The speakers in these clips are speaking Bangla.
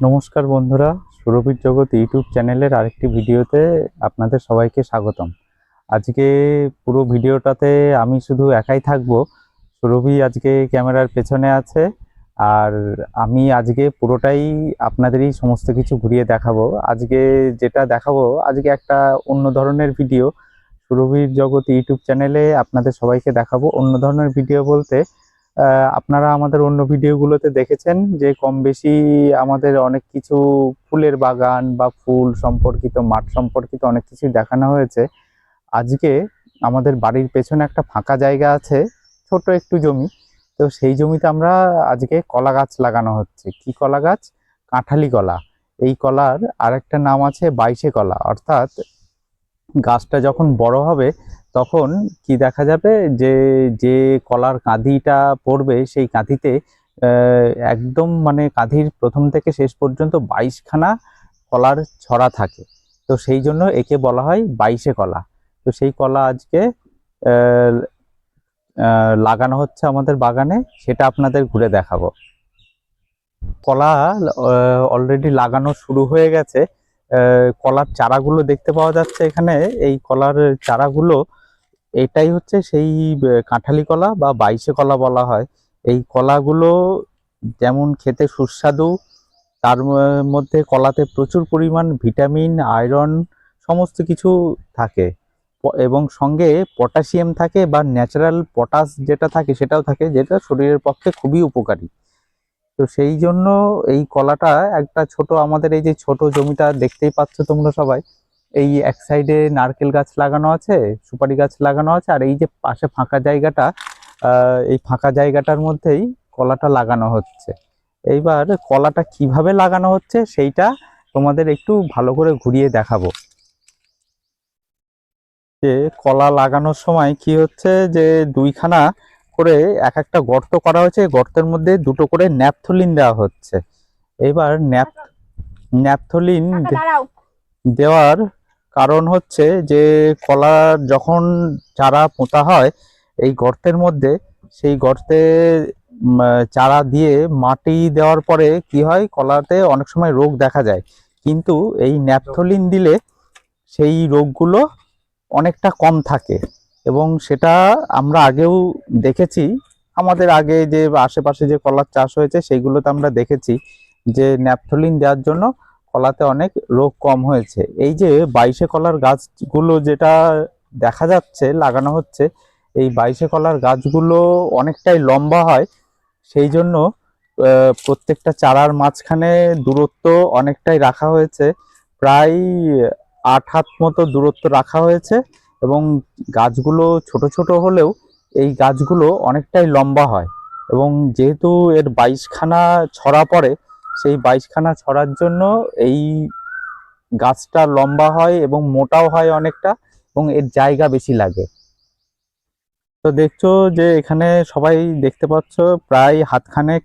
নমস্কার বন্ধুরা সুরভির জগৎ ইউটিউব চ্যানেলের আরেকটি ভিডিওতে আপনাদের সবাইকে স্বাগতম। আজকে পুরো ভিডিওটাতে আমি শুধু একাই থাকব, সুরভি আজকে ক্যামেরার পেছনে আছে, আর আমি আজকে পুরোটাই আপনাদেরই সমস্ত কিছু ঘুরিয়ে দেখাবো। আজকে যেটা দেখাবো, আজকে একটা অন্য ধরনের ভিডিও। সুরভির জগৎ ইউটিউব চ্যানেলে আপনাদের সবাইকে দেখাবো অন্য ধরনের ভিডিও বলতে আপনারা আমাদের অন্য ভিডিওগুলোতে দেখেছেন যে কম বেশি আমাদের অনেক কিছু ফুলের বাগান বা ফুল সম্পর্কিত, মাঠ সম্পর্কিত অনেক কিছু দেখানো হয়েছে। আজকে আমাদের বাড়ির পেছনে একটা ফাঁকা জায়গা আছে, ছোট একটু জমি। তো সেই জমিতে আমরা আজকে কলা গাছ লাগানো হচ্ছে। কি কলা গাছ? কাঁঠালি কলা। এই কলার আরেকটা নাম আছে বাইশে কলা। অর্থাৎ গাছটা যখন বড় হবে তখন কি দেখা যাবে যে যে কলার কাঁধিটা পড়বে সেই কাঁধিতে একদম মানে কাঁধির প্রথম থেকে শেষ পর্যন্ত বাইশখানা কলার ছড়া থাকে। তো সেই জন্য একে বলা হয় বাইশে কলা। তো সেই কলা আজকে লাগানো হচ্ছে আমাদের বাগানে, সেটা আপনাদের ঘুরে দেখাবো। কলা অলরেডি লাগানো শুরু হয়ে গেছে। কলার চারাগুলো দেখতে পাওয়া যাচ্ছে এখানে। এই কলার চারাগুলো এটাই হচ্ছে সেই কাঁঠালি কলা বা বাইশে কলা বলা হয়। এই কলাগুলো যেমন খেতে সুস্বাদু, তার মধ্যে কলাতে প্রচুর পরিমাণ ভিটামিন, আয়রন সমস্ত কিছু থাকে। এবং সঙ্গে পটাশিয়াম থাকে বা ন্যাচারাল পটাশ যেটা থাকে সেটাও থাকে, যেটা শরীরের পক্ষে খুবই উপকারী। তো সেই জন্য এই কলাটা একটা ছোট, আমাদের এই যে ছোট জমিটা দেখতেই পাচ্ছ তোমরা সবাই এই এক সাইডে নারকেল গাছ লাগানো আছে সুপারি গাছ লাগানো আছে আর এই যে পাশে ফাঁকা জায়গাটা এই ফাঁকা জায়গাটার মধ্যেই কলাটা লাগানো হচ্ছে। এইবার কলাটা কীভাবে লাগানো হচ্ছে সেইটা তোমাদের একটু ভালো করে ঘুরিয়ে দেখাবো। যে কলা লাগানোর সময় কি হচ্ছে যে দুইখানা করে এক একটা গর্ত করা হয়েছে গর্তের মধ্যে দুটো করে ন্যাপথলিন দেওয়া হচ্ছে। এবার ন্যাপ ন্যাপথলিন দাঁড়াও। দেওয়ার কারণ হচ্ছে যে কলার যখন চারা পোঁতা হয়, এই গর্তের মধ্যে, সেই গর্তে চারা দিয়ে মাটি দেওয়ার পরে কি হয়? কলাতে অনেক সময় রোগ দেখা যায়। কিন্তু এই ন্যাপথলিন দিলে সেই রোগগুলো অনেকটা কম থাকে। এবং সেটা আমরা আগেও দেখেছি। আমাদের আগে যে আশেপাশে যে কলার চাষ হয়েছে, সেইগুলোতে আমরা দেখেছি যে ন্যাপথলিন দেওয়ার জন্য কলাতে অনেক রোগ কম হয়েছে। এই যে বাইশে কলার গাছগুলো যেটা দেখা যাচ্ছে, লাগানো হচ্ছে, এই বাইশে কলার গাছগুলো অনেকটাই লম্বা হয়। সেই জন্য প্রত্যেকটা চারার মাঝখানে দূরত্ব অনেকটাই রাখা হয়েছে। প্রায় আট হাত মতো দূরত্ব রাখা হয়েছে এবং গাছগুলো ছোট ছোট হলেও এই গাছগুলো অনেকটাই লম্বা হয়। এবং যেহেতু এর বাইশখানা ছড়া পড়ে সেই বাইশখানা ছড়ার জন্য এই গাছটা লম্বা হয় এবং মোটাও হয় অনেকটা এবং এর জায়গা বেশি লাগে। তো দেখছ যে এখানে সবাই দেখতে পাচ্ছ প্রায় হাতখানেক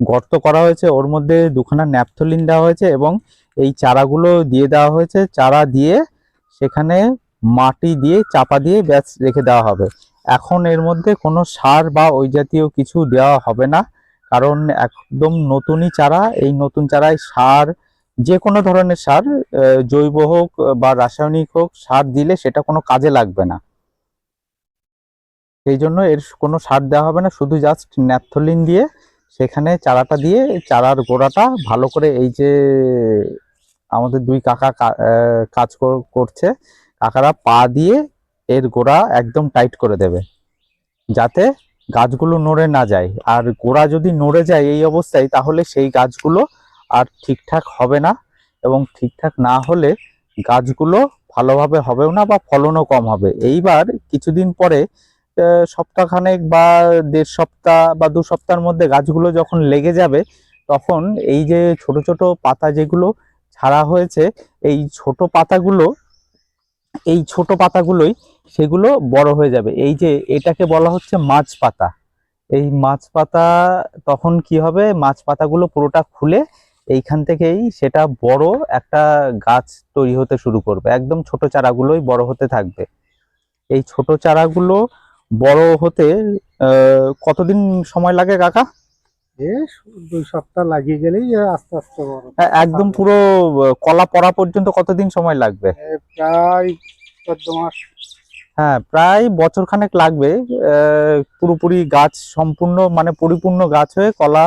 গর্ত করা হয়েছে। ওর মধ্যে দুখানা ন্যাপথলিন দেওয়া হয়েছে এবং এই চারাগুলো দিয়ে দেওয়া হয়েছে। চারা দিয়ে সেখানে মাটি দিয়ে, চাপা দিয়ে ব্যাস রেখে দেওয়া হবে। এখন এর মধ্যে কোনো সার বা ওই জাতীয় কিছু দেওয়া হবে না। কারণ একদম নতুনই চারা, এই নতুন চারায় সার যে কোনো ধরনের সার জৈব হোক বা রাসায়নিক হোক, সার দিলে সেটা কোনো কাজে লাগবে না। সেই জন্য এর কোনো সার দেওয়া হবে না, শুধু জাস্ট ন্যাথলিন দিয়ে সেখানে চারাটা দিয়ে চারার গোড়াটা ভালো করে এই যে আমাদের দুই কাকা কাজ কর- করছে, কাকারা পা দিয়ে এর গোড়া একদম টাইট করে দেবে। যাতে গাছগুলো নড়ে না যায়। আর গোড়া যদি নড়ে যায় এই অবস্থায়, তাহলে সেই গাছগুলো আর ঠিকঠাক হবে না এবং ঠিকঠাক না হলে গাছগুলো ভালোভাবে হবেও না বা ফলনও কম হবে। এইবার কিছুদিন পরে সপ্তাহখানেক বা দেড় সপ্তাহ বা দু সপ্তাহের মধ্যে গাছগুলো যখন লেগে যাবে, তখন এই যে ছোট ছোট পাতা যেগুলো ছাড়া হয়েছে, এই ছোট পাতাগুলো এই ছোট পাতাগুলোই সেগুলো বড় হয়ে যাবে। এই যে এটাকে বলা হচ্ছে মাছ পাতা। এই মাছ পাতা তখন কি হবে? মাছ পাতাগুলো পুরোটা খুলে এইখান থেকেই সেটা বড় একটা গাছ তৈরি হতে শুরু করবে। একদম ছোট চারাগুলোই বড় হতে থাকবে। এই ছোট চারাগুলো বড় হতে কতদিন সময় লাগে কাকা? দুই সপ্তাহ লাগিয়ে গেলেই আস্তে আস্তে বড়। হ্যাঁ, একদম পুরো কলা পড়া পর্যন্ত কতদিন সময় লাগবে? প্রায় চোদ্দ মাস। হ্যাঁ প্রায় বছর খানেক লাগবে পুরোপুরি গাছ সম্পূর্ণ মানে পরিপূর্ণ গাছ হয়ে কলা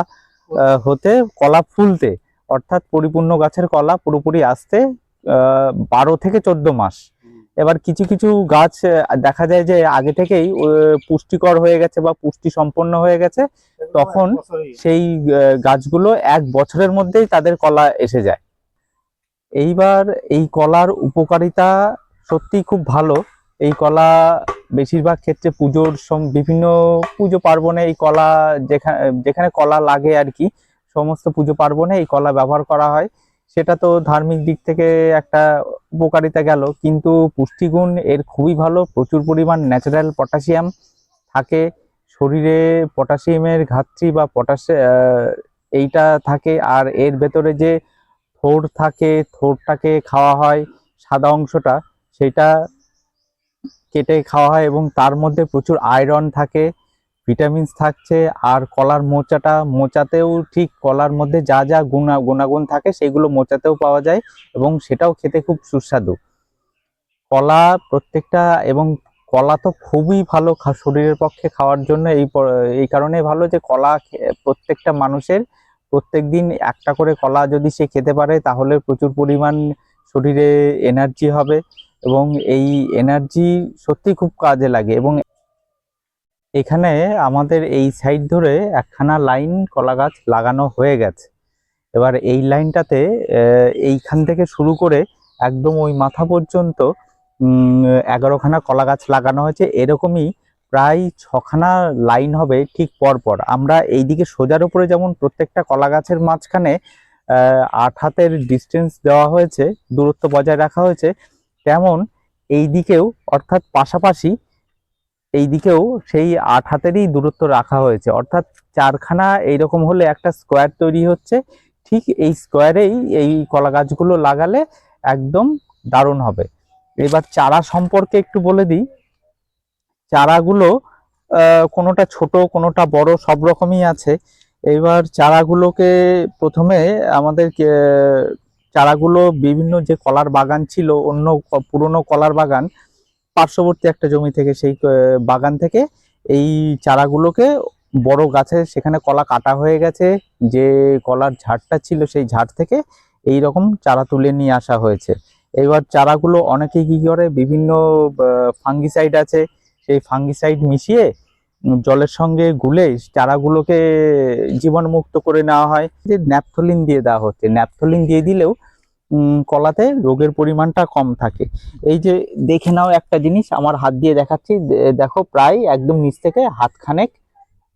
হতে কলা ফুলতে অর্থাৎ পরিপূর্ণ গাছের কলা পুরোপুরি আসতে আহ, বারো থেকে চোদ্দ মাস। এবার কিছু কিছু গাছ দেখা যায় যে আগে থেকেই পুষ্টিকর হয়ে গেছে বা পুষ্টি সম্পন্ন হয়ে গেছে তখন সেই গাছগুলো এক বছরের মধ্যেই তাদের কলা এসে যায়। এইবার এই কলার উপকারিতা সত্যিই খুব ভালো। এই কলা বেশিরভাগ ক্ষেত্রে পুজোর সম বিভিন্ন পুজো পার্বণে এই কলা যেখানে যেখানে কলা লাগে আর কি সমস্ত পুজো পার্বণে এই কলা ব্যবহার করা হয়। সেটা তো ধার্মিক দিক থেকে একটা উপকারিতা গেল। কিন্তু পুষ্টিগুণ এর খুবই ভালো, প্রচুর পরিমাণ ন্যাচারাল পটাশিয়াম থাকে। শরীরে পটাশিয়ামের ঘাটতি বা পটাশ এইটা থাকে। আর এর ভেতরে যে থোর থাকে থোড়টাকে খাওয়া হয় সাদা অংশটা, সেটা কেটে খাওয়া হয় এবং তার মধ্যে প্রচুর আয়রন থাকে। ভিটামিনস থাকছে আর কলার মোচাটা, মোচাতেও ঠিক কলার মধ্যে যা যা গুণা, গুণাগুণ থাকে সেগুলো মোচাতেও পাওয়া যায় এবং সেটাও খেতে খুব সুস্বাদু। কলা প্রত্যেকটা এবং কলা তো খুবই ভালো শরীরের পক্ষে খাওয়ার জন্য এই এই কারণে ভালো যে কলা প্রত্যেকটা মানুষের প্রত্যেকদিন একটা করে কলা যদি সে খেতে পারে তাহলে প্রচুর পরিমাণ শরীরে এনার্জি হবে এবং এই এনার্জি সত্যি খুব কাজে লাগে এবং এখানে আমাদের এই সাইড ধরে একখানা লাইন কলা গাছ লাগানো হয়ে গেছে। এবার এই লাইনটাতে এইখান থেকে শুরু করে একদম ওই মাথা পর্যন্ত এগারোখানা কলা গাছ লাগানো হয়েছে। এরকমই প্রায় ছখানা লাইন হবে ঠিক পরপর। আমরা এই দিকে সোজার উপরে যেমন প্রত্যেকটা কলা গাছের মাঝখানে আট হাতের ডিস্টেন্স দেওয়া হয়েছে, দূরত্ব বজায় রাখা হয়েছে, তেমন এই দিকেও অর্থাৎ পাশাপাশি এই দিকেও সেই আট হাতেরই দূরত্ব রাখা হয়েছে। অর্থাৎ চারখানা এইরকম হলে একটা স্কোয়ার তৈরি হচ্ছে। ঠিক এই স্কোয়ারেই এই কলা গাছগুলো লাগালে একদম দারুণ হবে। এবার চারা সম্পর্কে একটু বলে দিই। চারাগুলো কোনোটা ছোট, কোনোটা বড়, সব রকমই আছে। এবার চারাগুলোকে প্রথমে আমাদের চারাগুলো বিভিন্ন যে কলার বাগান ছিল, অন্য পুরনো কলার বাগান পার্শ্ববর্তী একটা জমি থেকে, সেই বাগান থেকে এই চারাগুলোকে বড় গাছে সেখানে কলা কাটা হয়ে গেছে। যে কলার ঝাড়টা ছিল সেই ঝাড় থেকে এই রকম চারা তুলে নিয়ে আসা হয়েছে। এবার চারাগুলো অনেকে কি করে, বিভিন্ন ফাঙ্গিসাইড আছে, সেই ফাঙ্গিসাইড মিশিয়ে জলের সঙ্গে গুলে চারাগুলোকে জীবাণুমুক্ত করে নেওয়া হয়। যে ন্যাপথলিন দিয়ে দেওয়া হচ্ছে, ন্যাপথলিন দিয়ে দিলেও কলাতে রোগের পরিমাণটা কম থাকে। এই যে দেখে নাও একটা জিনিস, আমার হাত দিয়ে দেখাচ্ছি। দেখো প্রায় একদম নিচ থেকে হাতখানেক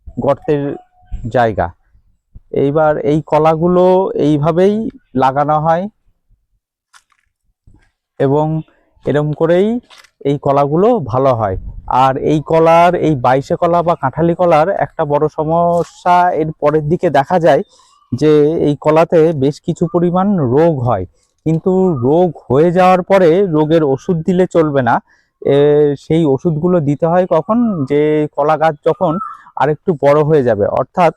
গর্তের জায়গা। এইবার এই কলাগুলো এইভাবেই লাগানো হয় এবং এরম করেই এই কলাগুলো ভালো হয়। আর এই কলার, এই বাইশে কলা বা কাঁঠালি কলার একটা বড় সমস্যা এর পরের দিকে দেখা যায় যে এই কলাতে বেশ কিছু পরিমাণ রোগ হয়। কিন্তু রোগ হয়ে যাওয়ার পরে রোগের ওষুধ দিলে চলবে না। সেই ওষুধগুলো দিতে হয় কখন? যে কলা গাছ যখন আরেকটু বড় হয়ে যাবে। অর্থাৎ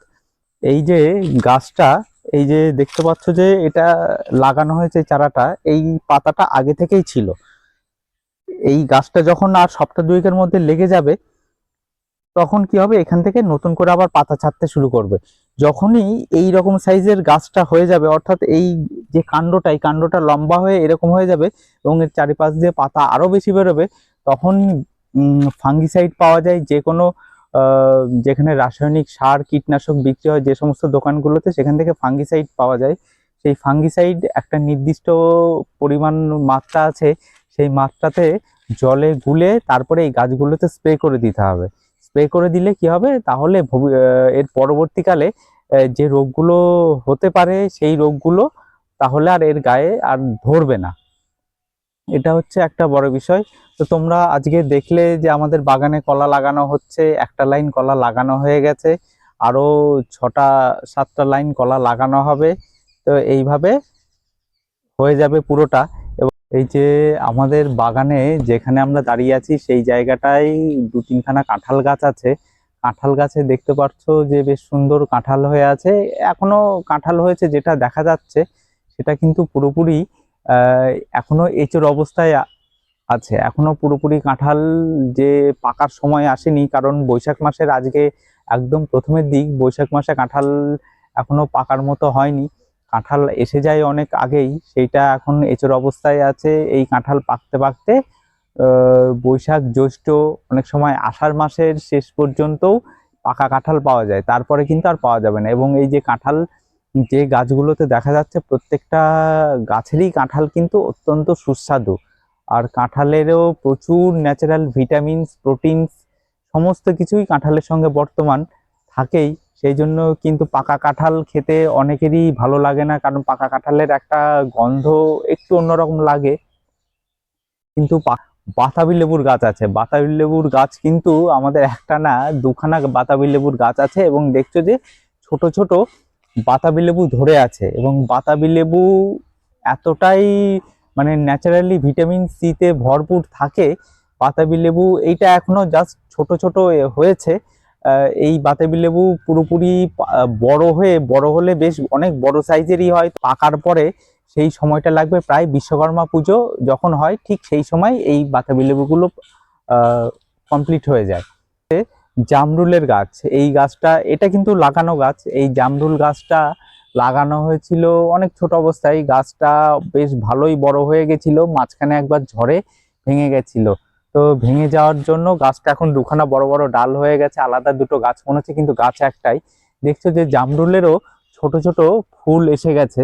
এই যে গাছটা, এই যে দেখতে পাচ্ছ যে এটা লাগানো হয়েছে চারাটা, এই পাতাটা আগে থেকেই ছিল। এই গাছটা যখন আর সপ্তাহ দুয়েকের মধ্যে লেগে যাবে, তখন কি হবে? এখান থেকে নতুন করে আবার পাতা ছাড়তে শুরু করবে। যখনই এই রকম সাইজের গাছটা হয়ে যাবে, অর্থাৎ এই যে কাণ্ডটা, এই কাণ্ডটা লম্বা হয়ে এরকম হয়ে যাবে এবং এর চারিপাশ দিয়ে পাতা আরও বেশি বেরোবে, তখন ফাঙ্গিসাইড পাওয়া যায়, যে কোনো যেখানে রাসায়নিক সার, কীটনাশক বিক্রি হয়, যে সমস্ত দোকানগুলোতে সেখান থেকে ফাঙ্গিসাইড পাওয়া যায়। সেই ফাঙ্গিসাইড একটা নির্দিষ্ট পরিমাণ মাত্রা আছে, সেই মাত্রাতে জলে গুলে তারপরে এই গাছগুলোতে স্প্রে করে দিতে হবে। স্প্রে করে দিলে কি হবে? তাহলে এর পরবর্তীকালে যে রোগগুলো হতে পারে সেই রোগগুলো তাহলে আর এর গায়ে আর ধরবে না। এটা হচ্ছে একটা বড় বিষয়। তো তোমরা আজকে দেখলে যে আমাদের বাগানে কলা লাগানো হচ্ছে, একটা লাইন কলা লাগানো হয়ে গেছে আরও ছটা, সাতটা লাইন কলা লাগানো হবে। তো এইভাবে হয়ে যাবে পুরোটা। এই যে আমাদের বাগানে যেখানে আমরা দাঁড়িয়ে আছি, সেই জায়গাটায় দু তিনখানা কাঁঠাল গাছ আছে। কাঁঠাল গাছে দেখতে পাচ্ছ যে বেশ সুন্দর কাঁঠাল হয়ে আছে। এখনও কাঁঠাল হয়েছে যেটা দেখা যাচ্ছে, সেটা কিন্তু পুরোপুরি এখনও এঁচোর অবস্থায় আছে। এখনও পুরোপুরি কাঁঠাল যে পাকার সময় আসেনি, কারণ বৈশাখ মাসের আজকে একদম প্রথমের দিক। বৈশাখ মাসে কাঁঠাল এখনও পাকার মতো হয়নি। কাঁঠাল এসে যায় অনেক আগেই। সেইটা এখন এঁচোর অবস্থায় আছে। এই কাঁঠাল পাকতে পাকতে বৈশাখ জ্যৈষ্ঠ অনেক সময় আষাঢ় মাসের শেষ পর্যন্তও পাকা কাঁঠাল পাওয়া যায়। তারপরে কিন্তু আর পাওয়া যাবে না। এবং এই যে কাঁঠাল, যে গাছগুলোতে দেখা যাচ্ছে প্রত্যেকটা গাছেরই কাঁঠাল কিন্তু অত্যন্ত সুস্বাদু। আর কাঁঠালেরও প্রচুর ন্যাচারাল ভিটামিনস প্রোটিনস সমস্ত কিছুই কাঁঠালের সঙ্গে বর্তমান থাকেই। সেই জন্য কিন্তু পাকা কাঁঠাল খেতে অনেকেরই ভালো লাগে না, কারণ পাকা কাঁঠালের একটা গন্ধ একটু অন্যরকম লাগে। কিন্তু বাতাবি লেবুর গাছ আছে। বাতাবি লেবুর গাছ কিন্তু আমাদের একটা না দুখানা বাতাবি লেবুর গাছ আছে এবং দেখছ যে ছোট ছোট বাতাবি লেবু ধরে আছে এবং বাতাবি লেবু এতটাই মানে ন্যাচারালি ভিটামিন সিতে ভরপুর থাকে। বাতাবি লেবু এইটা এখনও জাস্ট ছোট ছোট হয়েছে। এই বাতাবি লেবু পুরোপুরি বড় হয়ে, বড় হলে বেশ অনেক বড় সাইজেরই হয়। পাকার পরে সেই সময়টা লাগবে প্রায় বিশ্বকর্মা পুজো যখন হয়, ঠিক সেই সময় এই বাতাবি লেবুগুলো কমপ্লিট হয়ে যায়। জামরুলের গাছ, এই গাছটা, এটা কিন্তু লাগানো গাছ। এই জামরুল গাছটা লাগানো হয়েছিল অনেক ছোট অবস্থায়। গাছটা বেশ ভালোই বড় হয়ে গেছিল, মাঝখানে একবার ঝড়ে ভেঙে গেছিল। তো ভেঙে যাওয়ার জন্য গাছটা এখন দুখানা বড় বড় ডাল হয়ে গেছে, আলাদা দুটো গাছ, মনে হচ্ছে কিন্তু গাছ একটাই। দেখছ যে জামরুলেরও ছোট ছোট ফুল এসে গেছে।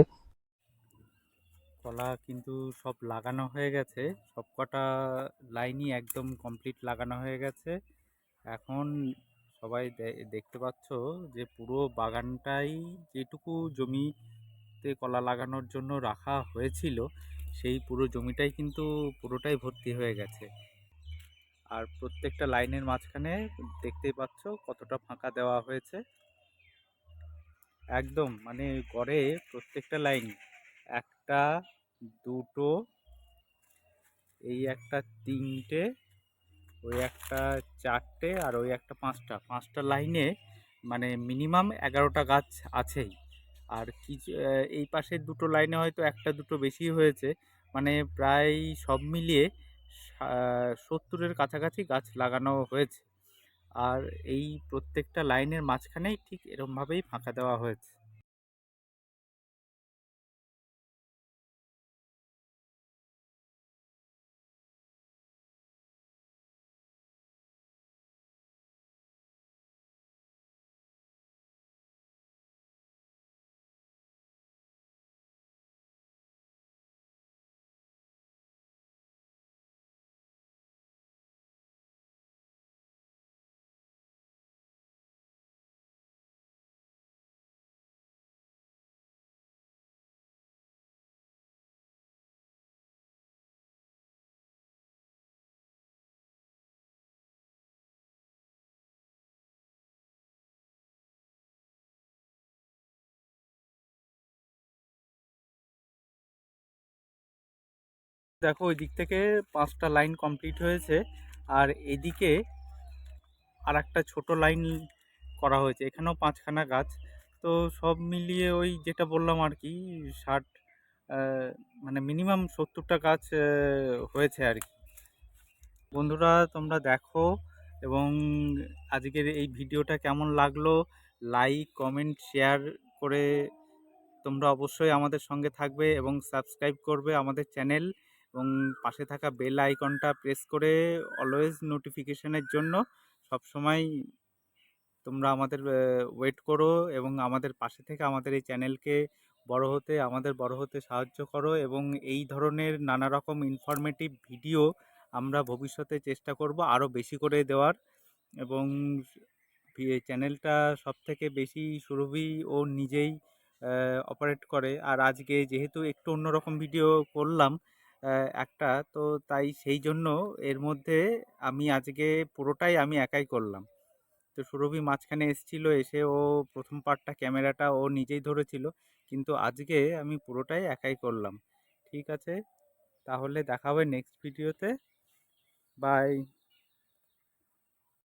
কলা কিন্তু সব লাগানো হয়ে গেছে সব কটা লাইনই একদম কমপ্লিট লাগানো হয়ে গেছে। এখন সবাই দেখতে পাচ্ছ যে পুরো বাগানটাই যেটুকু জমিতে কলা লাগানোর জন্য রাখা হয়েছিল, সেই পুরো জমিটাই কিন্তু পুরোটাই ভর্তি হয়ে গেছে। আর প্রত্যেকটা লাইনের মাঝখানে দেখতেই পাচ্ছ কতটা ফাঁকা দেওয়া হয়েছে। একদম মানে গড়ে প্রত্যেকটা লাইন, একটা, দুটো, এই একটা তিনটে, ওই একটা চারটে আর ওই একটা পাঁচটা। পাঁচটা লাইনে মানে মিনিমাম এগারোটা গাছ আছেই। আর কিছু এই পাশের দুটো লাইনে হয়তো একটা দুটো বেশি হয়েছে। মানে প্রায় সব মিলিয়ে সত্তরের কাছাকাছি গাছ লাগানো হয়েছে। আর এই প্রত্যেকটা লাইনের মাঝখানেই ঠিক এরমভাবেই ফাঁকা দেওয়া হয়েছে। দেখো ওই দিক থেকে পাঁচটা লাইন কমপ্লিট হয়েছে। আর এদিকে আর একটা ছোট লাইন করা হয়েছে। এখানেও পাঁচখানা গাছ। তো সব মিলিয়ে ওই যেটা বললাম আর কি, ষাট মানে মিনিমাম সত্তরটা গাছ হয়েছে আর কি। বন্ধুরা, তোমরা দেখো এবং আজকের এই ভিডিওটা কেমন লাগল, লাইক, কমেন্ট, শেয়ার করে তোমরা অবশ্যই আমাদের সঙ্গে থাকবে এবং সাবস্ক্রাইব করবে আমাদের চ্যানেল। এবং পাশে থাকা বেল আইকনটা প্রেস করে অলওয়েজ নোটিফিকেশনের জন্য সব সময় তোমরা আমাদের ওয়েট করো এবং আমাদের পাশে থেকে আমাদের এই চ্যানেলকে বড় হতে, আমাদের বড় হতে সাহায্য করো এবং এই ধরনের নানা রকম ইনফরমেটিভ ভিডিও আমরা ভবিষ্যতে চেষ্টা করব আরও বেশি করে দেওয়ার এবং চ্যানেলটা সব থেকে বেশি সুরভি ও নিজেই অপারেট করে। আর আজকে যেহেতু একটু অন্যরকম ভিডিও করলাম একটা। তো তাই সেই জন্য এর মধ্যে আমি আজকে পুরোটাই আমি একাই করলাম। তো সুরভি মাঝখানে এসেছিল, এসে ও প্রথম পার্টটা ক্যামেরাটা ও নিজেই ধরেছিল। কিন্তু আজকে আমি পুরোটাই একাই করলাম। ঠিক আছে? তাহলে দেখা হবে নেক্সট ভিডিওতে বাই